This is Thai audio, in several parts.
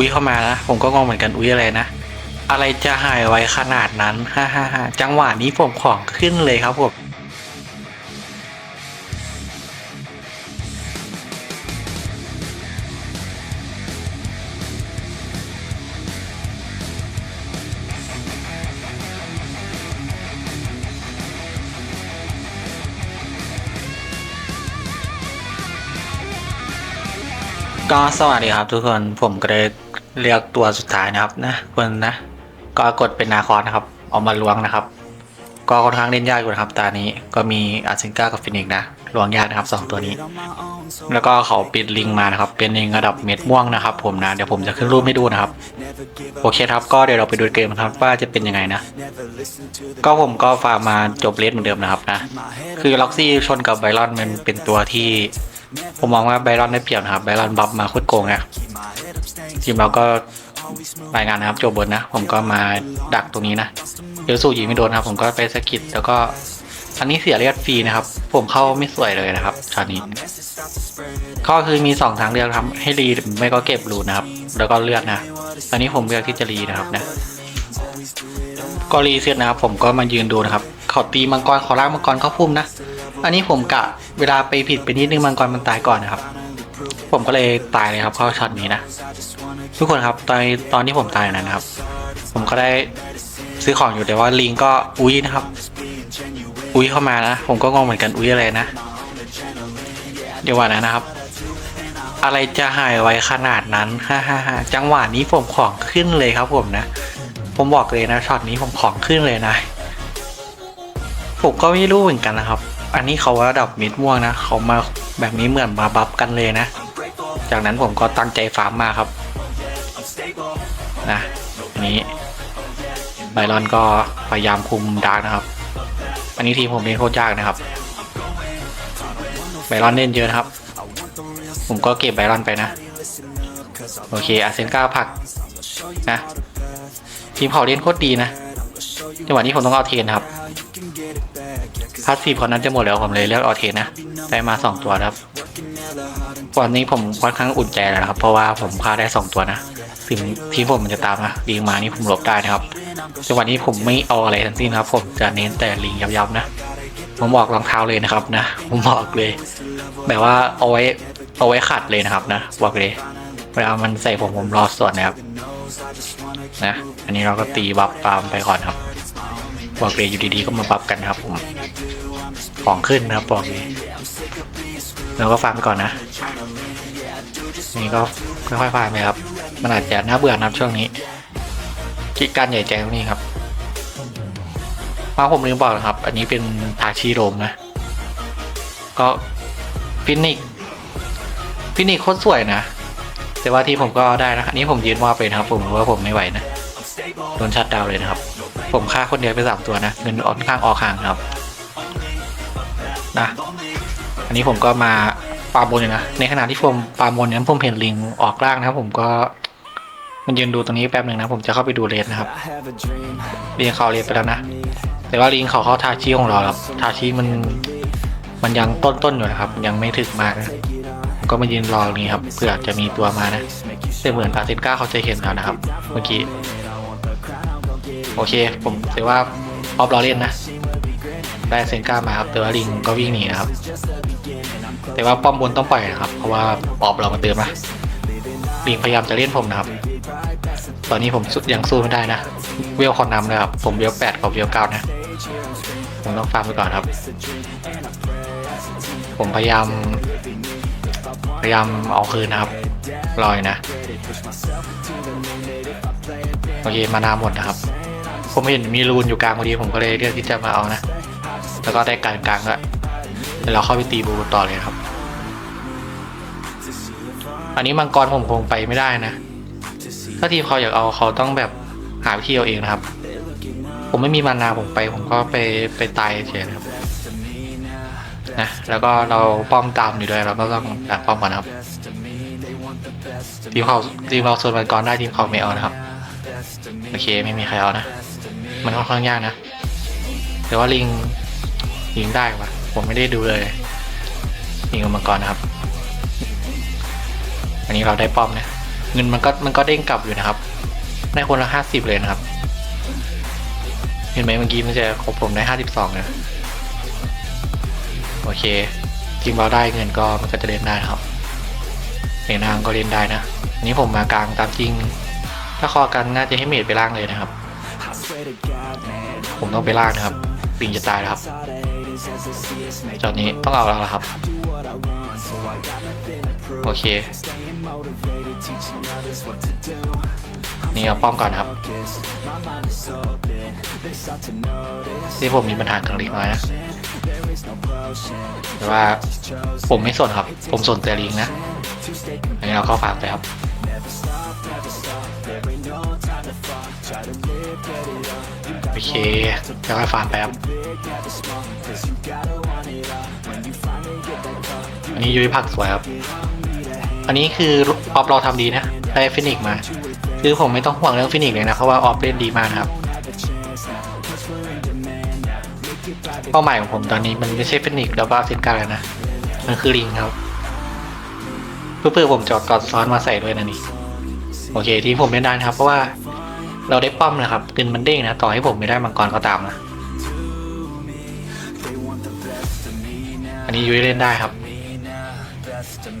อุ้ยเข้ามานะผมก็งงเหมือนกันอุ้ยอะไรนะ อะไรจะหายไวขนาดนั้นฮ่าฮ่าฮ่าจังหวะนี้ผมของขึ้นเลยครับผมก็สวัสดีครับทุกคนผมเก็เลย เลือกตัวสุดท้ายนะครับนะคนนะ ก็กดเป็นนาคอนนะครับ เอามาล้วงนะครับ ก็ค่อนข้างเล่นยากอยู่นะครับตานี้ก็มีอาร์เซิงก้ากับฟินิกซ์นะล้วงยากนะครับสองตัวนี้ แล้วก็เขาปิดลิงมานะครับ เป็นลิงระดับเม็ดม่วงนะครับ ผมนะเดี๋ยวผมจะขึ้นรูปให้ดูนะครับ โอเคครับก็เดี๋ยวเราไปดูเกมครับว่าจะเป็นยังไงนะ ก็ผมก็ฟาร์มมาจบเลสเหมือนเดิมนะครับนะ คือล็อกซี่ชนกับไบรอนมันเป็นตัวที่ ผมมองว่าไบรอนได้เปรียบนะครับไบรอนบัฟมาโคตรโกงนะทีมเราก็รายงานนะครับจบบนนะ ผมก็มาดักตรงนี้นะเดี๋ยวสู้ยิงไม่โดนครับ ผมก็ไปสะกิดแล้วก็อันนี้เสียเลือดฟรีนะครับ ผมเข้าไม่สวยเลยนะครับชอตนี้ ก็คือมีสองทางเลือกครับ ให้รีหรือไม่ก็เก็บรูนะครับ แล้วก็เลือกนะตอนนี้ผมเลือกที่จะรีนะครับนะก็รีเสร็จนะครับ ผมก็มายืนดูนะครับเขาตีมังกรเขาลากมังกรเข้าพุ่มนะ อันนี้ผมกะเวลาไปผิดไปนิดนึงมังกรมันตายก่อนนะครับ ผมก็เลยตายเลยครับเข้าช็อตนี้นะ ทุกคนครับตอนตอนที่ผมตายนั้นนะครับ ผมก็ได้ซื้อของอยู่แต่ว่าลิงก็อุ้ยนะครับ อุ้ยเข้ามานะ ผมก็งงเหมือนกันอุ้ยอะไรนะ เดี๋ยววันนะนะครับ อะไรจะหายไวขนาดนั้นฮ่าฮ่าฮ่าจังหวะนี้ผมของขึ้นเลยครับผมนะ ผมบอกเลยนะช็อตนี้ผมของขึ้นเลยนะผมก็ไม่รู้เหมือนกันนะครับ อันนี้เขาระดับมิดม่วงนะ เขามาแบบนี้เหมือนมาบัฟกันเลยนะ จากนั้นผมก็ตั้งใจฟาร์มมาครับนะอันนี้ไบรอนก็พยายามคุมดาร์กนะครับ อันนี้ทีมผมเล่นโคตรยากนะครับไบรอนเล่นเยอะนะครับ ผมก็เก็บไบรอนไปนะ โอเคอาเซนก้าผักนะ ทีมเขาเล่นโคตรดีนะจังหวะนี้ผมต้องเอาเทนครับ พาสซีฟคนนั้นจะหมดแล้วผมเลยเลือกเอเทนนะ ได้มาสองตัวครับวันนี้ผมค่อนข้างอุ่นใจแล้วนะครับ เพราะว่าผมฆ่าได้สองตัวนะถึงทีมผมมันจะตามนะลิงมานี่ผมหลบได้นะครับจังหวะนี้ผมไม่เอาอะไรทั้งสิ้นครับ ผมจะเน้นแต่ลิงยับๆนะ ผมบอกรองเท้าเลยนะครับนะ ผมบอกเลย แบบว่าเอาไว้เอาไว้ขัดเลยนะครับนะบอกเลยเวลามันใส่ผมผมรอส่วนนะครับนะ อันนี้เราก็ตีบัฟตามไปก่อนครับ บอกเลยอยู่ดีๆก็มาบัฟกันครับผมของขึ้นนะครับบอกเลยเราก็ฟังก่อนนะนี่ก็ค่อยๆฟังไปครับ มันอาจจะน่าเบื่อนะครับช่วงนี้คิดการใหญ่ใจตรงนี้ครับมาผมลืมบอกนะครับ อันนี้เป็นทาชิโรมนะ ก็ฟินิกฟินิกโคตรสวยนะ แต่ว่าที่ผมก็ได้นะ อันนี้ผมยืนว่าไปนะครับ ผมว่าผมไม่ไหวนะโดนชัดดาวเลยนะครับ ผมฆ่าคนเดียวไปสามตัวนะเงินอ่อนข้างออกห่างครับนะอันนี้ผมก็มาปาบนอยู่นะในขณะที่ผมปาบนเนี่ยผมเห็นลิงออกล่างนะครับ ผมก็มันยืนดูตรงนี้แป๊บหนึ่งนะ ผมจะเข้าไปดูเลนนะครับลิงเขาเลนไปแล้วนะ แต่ว่าลิงเขาเข้าทาชิของเราครับทาชิมันมันยังต้นๆอยู่นะครับ ยังไม่ถึงมากนะก็มายืนรอตรงนี้ครับเผื่อจะมีตัวมานะแต่เหมือนปาเซนก้าเขาจะเห็นแล้วนะครับ เมื่อกี้ โอเค ผมถือว่าพอบรอเล่นนะได้เซนก้ามาครับแต่ว่าลิงก็วิ่งหนีนะครับ แต่ว่าป้อมบนต้องปล่อยนะครับ เพราะว่าปอบเรามาเติมนะลิงพยายามจะเล่นผมนะครับ ตอนนี้ผมสุดยังสู้ไม่ได้นะ เวลคอนนำนะครับ ผมเวลแปดกับเวลเก้านะ ผมต้องฟาร์มไปก่อนครับ ผมพยายาม พยายามเอาคืนนะครับรอยนะ โอเค มานาหมดนะครับ ผมเห็นมีรูนอยู่กลางพอดีผมก็เลยเลือกที่จะมาเอานะ แล้วก็ได้กลางกลางแล้วเดี๋ยวเราเข้าไปตีบูต่อเลยครับ อันนี้มังกรผมคงไปไม่ได้นะ ถ้าทีมเขาอยากเอาเขาต้องแบบหาวิธีเอาเองนะครับ ผมไม่มีมานาผมไป ผมก็ไปไปตายเฉยนะครับนะแล้วก็เราป้อมตามอยู่ด้วยเราก็ต้องดักป้อมก่อนครับทีมเขาทีมเราส่วนมังกรได้ทีมเขาไม่เอานะครับ โอเคไม่มีใครเอานะ มันค่อนข้างยากนะ แต่ว่าลิงยิงได้ปะผมไม่ได้ดูเลยลิงกับมังกรนะครับ อันนี้เราได้ป้อมนะ เงินมันก็มันก็เด้งกลับอยู่นะครับ ได้คนละห้าสิบเลยนะครับ เห็นไหมเมื่อกี้มันจะครบผมได้ห้าสิบสองนะโอเคจริงเราได้เงินก็มันก็จะเล่นได้นะครับเองนางก็เล่นได้นะอันนี้ผมมากลางตามจริง ถ้าคอกันน่าจะให้เมดไปล่างเลยนะครับ ผมต้องไปลางนะครับ ปิงจะตายแล้วครับจอดนี้ต้องเอาแล้วล่ะครับ โอเค นี่เอาป้อมก่อนครับ ที่ผมมีปัญหากับลิงน้อยนะแต่ว่าผมไม่สนครับ ผมสนแต่ลิงนะอันนี้เราเข้าฟาร์มไปครับ อเคแล้วก็ฟาร์มไปครับอันนี้ยุ้ยผักสวยครับ อันนี้คือออฟเราทำดีนะ ได้ฟินิกมา คือผมไม่ต้องห่วงเรื่องฟินิกเลยนะ เพราะว่าออฟเล่นดีมากครับ เป้าหมายของผมตอนนี้มันไม่ใช่ฟินิกแล้วก็เซนการแล้วนะ มันคือลิงครับ เพื่อผมจอดกอดซ้อนมาใส่ด้วยนะนี่ โอเคที่ผมเล่นได้นะครับ เพราะว่า เราได้ป้อมนะครับกึนมันเด้งนะ ต่อให้ผมไม่ได้มังกรก็ตามนะ อันนี้ยุ้ยเล่นได้ครับ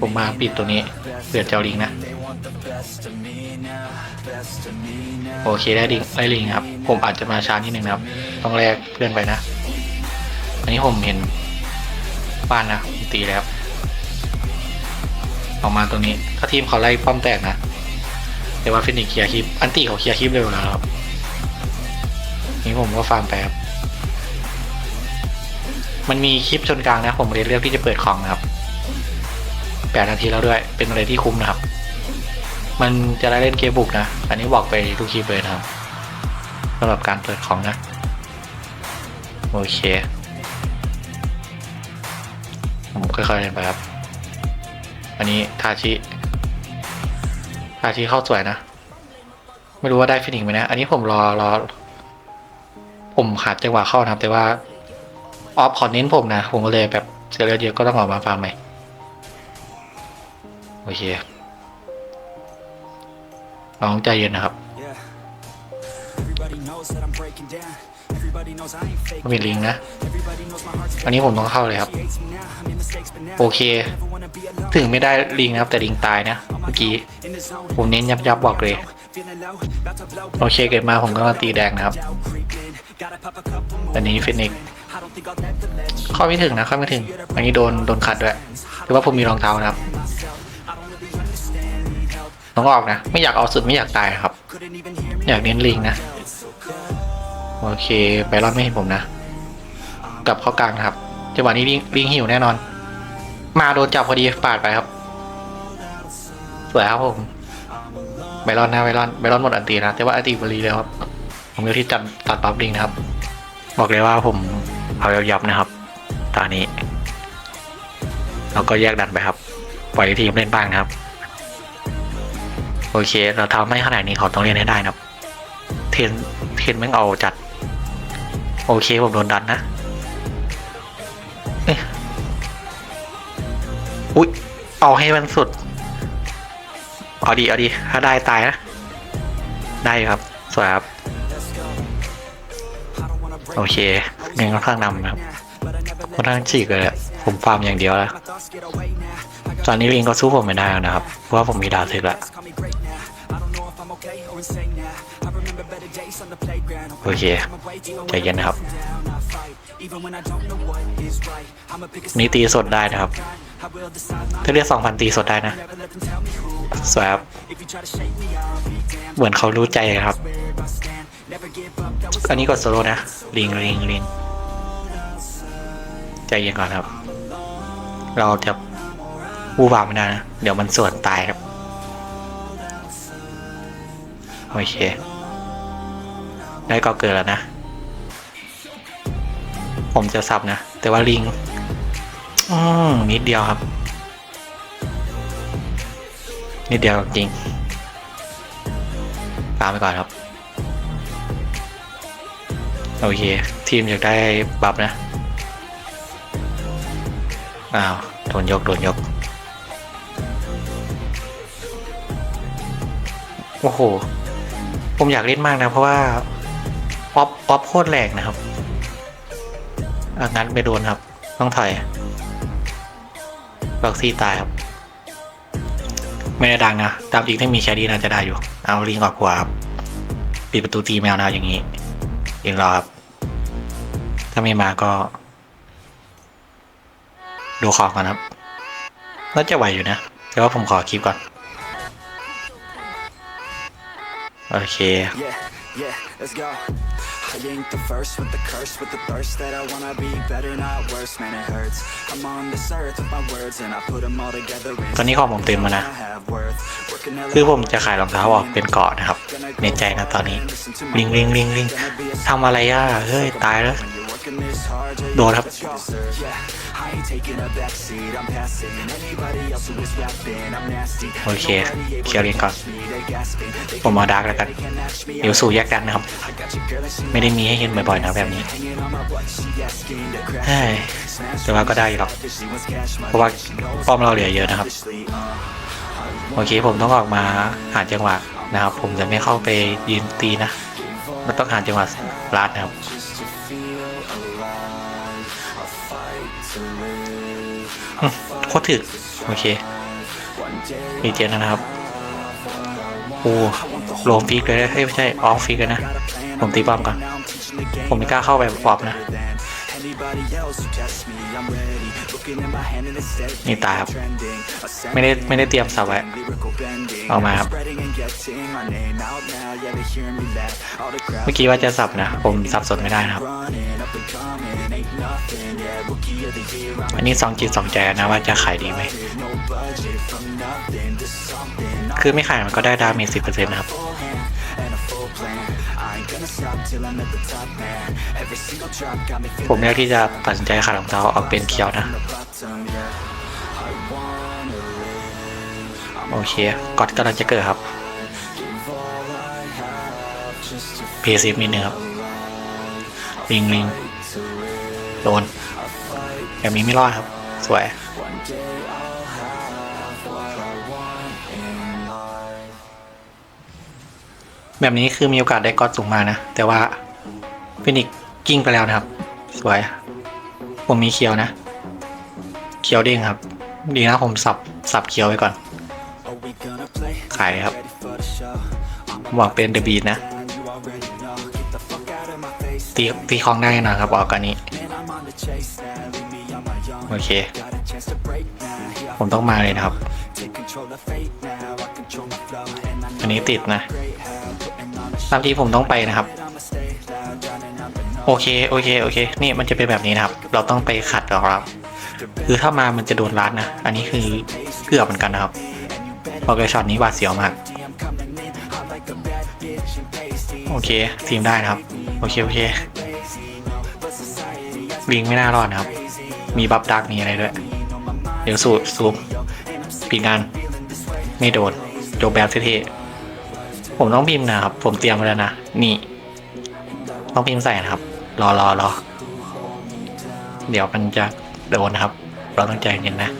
ผมมาปิดตัวนี้เผื่อเจ้าลิงนะ โอเคได้ลิงได้ลิงครับ ผมอาจจะมาช้านิดนึงนะครับ ต้องแลกเพื่อนไปนะ อันนี้ผมเห็นบ้านนะตีแล้ว ออกมาตรงนี้ ถ้าทีมเขาไล่ป้อมแตกนะ แต่ว่าฟินิกเคลียร์คลิป อันตีเขาเคลียร์คลิปเร็วแล้วครับ นี่ผมก็ฟาร์มไปครับมันมีคลิปชนกลางนะ ผมเลยเลือกที่จะเปิดของนะครับแปดนาทีแล้วด้วย เป็นอะไรที่คุ้มนะครับ มันจะได้เล่นเกมบุกนะ อันนี้บอกไปทุกคลิปเลยนะครับสำหรับการเปิดของนะ โอเคผมค่อยๆเล่นไปครับ อันนี้ทาชิ ทาชิเข้าสวยนะ ไม่รู้ว่าได้ฟินิกไหมนะ อันนี้ผมรอรอ ผมขาดจังหวะเข้านะแต่ว่า ออฟขอเน้นผมนะ ผมก็เลยแบบเสียเลือดเยอะก็ต้องออกมาฟาร์มใหม่โอเคน้องใจเย็นนะครับก็มีลิงนะ อันนี้ผมต้องเข้าเลยครับ โอเค ถึงไม่ได้ลิงนะครับ แต่ลิงตายนะ มื่อกี้ ผมเน้นยับยับบอกเลย โอเคเกิดมาผมก็มาตีแดงนะครับอันนี้ฟินิกข้าไม่ถึงนะข้าไม่ถึง อันนี้โดนโดนขัดด้วยหรือว่าผมมีรองเท้านะครับต้องออกนะ ไม่อยากเอาสุดไม่อยากตายครับ อยากเน้นลิงนะ โอเคไบรอนไม่เห็นผมนะกลับเข้ากลางครับจังหวะนี้ลิงลิงหิวแน่นอน มาโดนจับพอดีปาดไปครับ สวยครับผมไบรอนนะไบรอนไบรอนหมดอันตีนะแต่ว่าอันตีบรีแล้วครับ ผมเลือกที่จัดตัดปั๊บลิงนะครับ บอกเลยว่าผมเอายับๆนะครับ ตอนนี้เราก็แยกดันไปครับ ปล่อยทีมเล่นบ้างนะครับ โอเค เราทำให้ขนาดนี้เขาต้องเล่นให้ได้นะครับ เทนเทนแม่งเอาจัด โอเคผมโดนดันนะอ๊ะอุ๊ยเอาให้มันสุด เอาดีเอาดีถ้าได้ตายนะ ได้ครับ สวยครับ โอเคเงินค่อนข้างนำนะครับค่อนข้างฉีกเลยผมฟาร์มอย่างเดียวแล้วตอนนี้ลิงก็สู้ผมไม่ได้แล้วนะครับ เพราะว่าผมมีดาวเสร็จแล้ว โอเคใจเย็นนะครับ นี่ตีสดได้นะครับ ถ้าเรียกสองพันตีสดได้นะ สวยครับ เหมือนเขารู้ใจครับ อันนี้กดโซโล่นะ ลิงลิงลิงใจเย็นก่อนครับ เราจะวูบวามไม่ได้นะ เดี๋ยวมันส่วนตายครับ โอเค ได้ก็เกิดแล้วนะ ผมจะสับนะ แต่ว่าลิงอืมนิดเดียวครับ นิดเดียวจริง ตามไปก่อนครับ โอเค ทีมอยากได้บัฟนะ อ้าว โดนยก โดนยก โอ้โห ผมอยากเล่นมากนะ เพราะว่า ป๊อปป๊อปโคตรแรงนะครับอะงั้นไปโดนครับ ต้องถอยล็อกซี่ตายครับ ไม่ได้ดังนะตามจริงถ้ามีแชดีน่าจะได้อยู่ เอาลิงออกขวาครับปิดประตูตีแมวนะอย่างนี้ยิงรอครับ ถ้าไม่มาก็ ดูของก่อนครับน่าจะไหวอยู่นะแต่ว่าผมขอคลิปก่อน โอเค Yeah, yeah, let's go. I ain't the first with the curse, with the thirst that I wanna be better, not worse. Man, it hurts. I'm on this earth with my words, and I put them all together. ตอนนี้ของผมเต็มแล้วนะ I have worth. Working hella คือผมจะขายรองเท้าออกเป็นเกาะนะครับ ในใจนะตอนนี้ ลิงลิงลิงลิงทำอะไรอะเฮ้ย ตายแล้ว When you're working this hard, yeah, โดนครับ you deserve. Yeah, I ain't taking a back seat. I'm passing anybody else who is rapping. I'm nasty. โอเคเคลียร์ลิงก่อน ผมมาดาร์กแล้วกัน เดี๋ยวสู่แยกกันนะครับ ไม่ได้มีให้เห็นบ่อยๆนะแบบนี้เฮ้ยแต่ว่าก็ได้อยู่หรอก เพราะว่าป้อมเราเหลือเยอะนะครับ โอเคผมต้องออกมาหาจังหวะนะครับ ผมจะไม่เข้าไปยืนตีนะมันต้องหาจังหวะลาดนะครับอืม โคตรถึก โอเค มีเจนแล้วนะครับ โอ้โลมฟิกเลยนะเฮ้ยไม่ใช่ ออฟฟิกเลยนะ ผมตีป้อมก่อน ผมไม่กล้าเข้าไปปอบนะ นี่ตายครับ ไม่ได้ไม่ได้เตรียมสับไว้เอามาครับ เมื่อกี้ว่าจะสับนะ ผมสับสนไม่ได้นะครับ อันนี้สองจิตสองใจนะว่าจะขายดีไหม คือไม่ขายมันก็ได้ดาเมจสิบเปอร์เซ็นต์นะครับ ผมเลือกที่จะตัดสินใจขายรองเท้าออกเป็นเคียวนะ โอเคกอดกำลังจะเกิดครับเพย์ซีฟนิดนึงครับลิงลิงโดนแบบนี้ไม่รอดครับ สวย แบบนี้คือมีโอกาสได้กอดสูงมากนะ แต่ว่าฟินิกกิ้งไปแล้วนะครับ สวย ผมมีเคียวนะเคียวเด้งครับ ดีนะผมสับสับเคียวไว้ก่อน ขายครับหวังเป็นเดอะบีทนะ ตีตีคลองได้น่นอนครับออกกันนี้ โอเค ผมต้องมาเลยนะครับ อันนี้ติดนะ ตามที่ผมต้องไปนะครับ โอเคโอเคโอเค นี่มันจะเป็นแบบนี้นะครับ เราต้องไปขัดหรอกครับ คือถ้ามามันจะโดนรัดนะ อันนี้คือเกือบเหมือนกันนะครับบอกเลยช็อตนี้หวาดเสียวมาก โอเคทีมได้นะครับ โอเคโอเคลิงไม่น่ารอดนะครับ มีบัฟดักมีอะไรด้วย เดี๋ยวสูซูมปีกงานไม่โดนโจบแบบเท่ ผมต้องพิมพ์นะครับ ผมเตรียมไว้แล้วนะ นี่ ต้องพิมพ์ใส่นะครับ รอรอรอ เดี๋ยวมันจะโดนนะครับ เราต้องใจเย็นนะ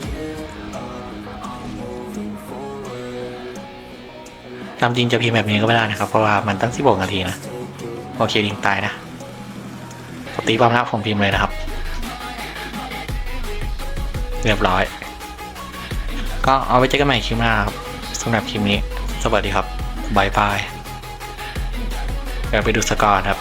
ตามจริงจะพิมพ์แบบนี้ก็ไม่ได้นะครับ เพราะว่ามันตั้งสิบหกนาทีนะ โอเคลิงตายนะผมตีความลับผมพิมพ์เลยนะครับ เรียบร้อย ก็เอาไว้เจอกันใหม่คลิปหน้าครับสำหรับคลิปนี้ สวัสดีครับ บายบายเราไปดูสกอร์ครับ